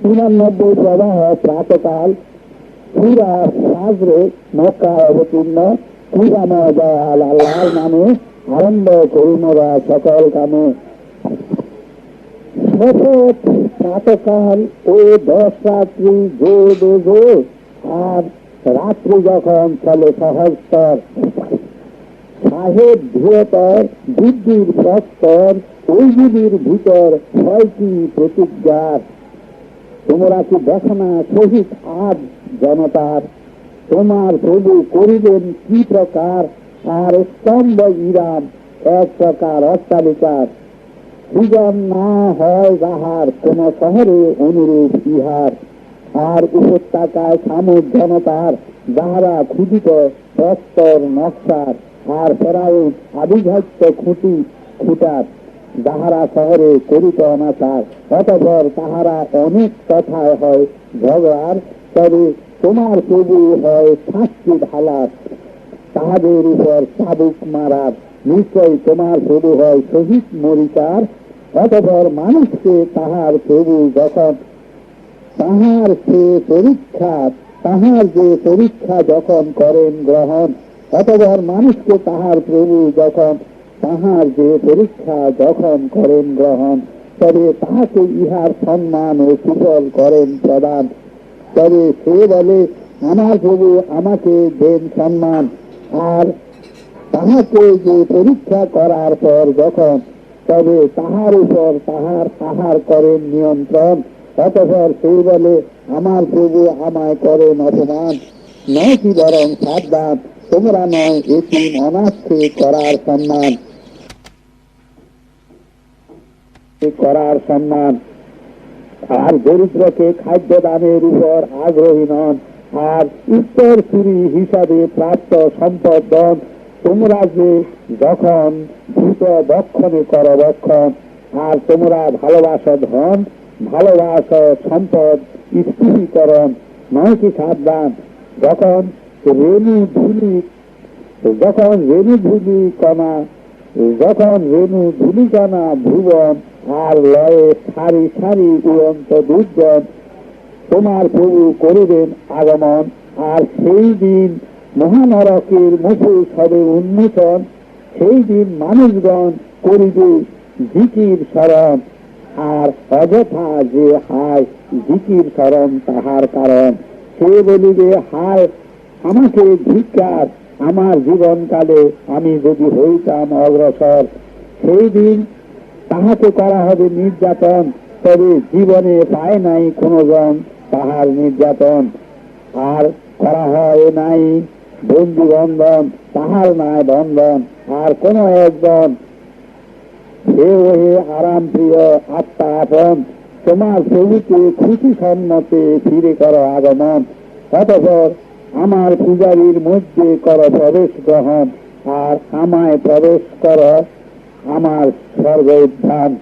তিরানব্বই প্রবাহ প্রাতকাল, পুরা সাজরে মক্কা অবতীর্ণ নামে করুণরা সকল কামে। শপথ প্রাতকাল ও দশ রাত্রি জো আর রাত্রি যখন চলে সহস্তর সাহেব বৃহতর বুদ্ধির প্রস্তর ওইগুলির ভিতর ছয়টি প্রতিজ্ঞার তোমরা কি দেখো না শহীদ আজ জনতার? তোমার প্রভু করিবেন কি প্রকার? আর স্তম্ভ ইরাম এক প্রকার অট্টালিকার। সৃজন না হয় যাহার কোন শহরে অনুরূপ ইহার। আর উপত্যকায় সামুদ জনতার, যাহারা ক্ষুদিত প্রস্তর নকশার। আর ফেরাউন আবিঘাত্য খুঁটি খুঁটার। যাহারা শহরে করিত অনাচার অতপর তাহারা অনেক কথায় হয় ঝগড়ার তবে তোমার প্রভু হয় শাস্তি ঢালার তাহাদের উপর চাবুক মারার নিশ্চয় তোমার প্রভু হয় শহীদ মরিকার অতপর মানুষকে তাহার প্রভু যখন তাহার সে পরীক্ষা, তাহার যে পরীক্ষা যখন করেন গ্রহণ, অতপর মানুষকে তাহার প্রভু যখন তাহার যে পরীক্ষা যখন করেন গ্রহণ, তবে তাহাকে ইহার সম্মান ও সুফল করেন প্রদান। তবে সে বলে, আমার প্রভু আমাকে দেন সম্মান। আর তাহাকে যে পরীক্ষা করার পর যখন, তবে তাহার উপর তাহার তাহার করেন নিয়ন্ত্রণ। অতপর সে বলে, আমার প্রভু আমায় করেন অপমান। নয় কি বরং সাবধান, তোমরা নয় এটি অনাথকে করার সম্মান। করার সম্মান। আর দরিদ্রকে খাদ্য দানের উপর আগ্রহী নন। আর উত্তর সুরি হিসাবে প্রাপ্ত সম্পদ দন তোমরা যে যখন দ্রুত দক্ষণে কর দক্ষণ আর তোমরা ভালোবাসা ধন, ভালোবাসা সম্পদ স্থিতিকরণ নয় কি সাবধান। যখন রেণু ধুলি, যখন রেণু ধুলি কণা যখন রেণু ধুলিকণা ভুবন আর লয়ে সারি সারি উড়ন্ত দুর্জন তোমার প্রভু করিবেন আগমন। আর সেই দিন মহানরকের মুখে সবে উন্মোচন, সেই দিন মানুষগণ করিবে জিকির স্মরণ। আর অযথা যে হায় জিকির স্মরণ তাহার কারণ। সে বলিবে, হায়, আমাকে ধিক্কার, আমার জীবনকালে আমি যদি হইতাম অগ্রসর, সেই দিন তাহাকে করা হবে নির্যাতন, তবে জীবনে পায় নাই কোনো জন তাহার নির্যাতন। আর করা হয় নাই বন্ধু বন্ধন তাহার নাই বন্ধন, আর কোন একজন। হে ওহে আরাম প্রিয় আত্মা আপন, তোমার প্রভুকে খুশি সম্মতে ফিরে করো আগমন। অতপর আমার পূজারীর মধ্যে কর প্রবেশ গ্রহণ, আর আমায় প্রবেশ কর ஆனால் அவர்கள்தான்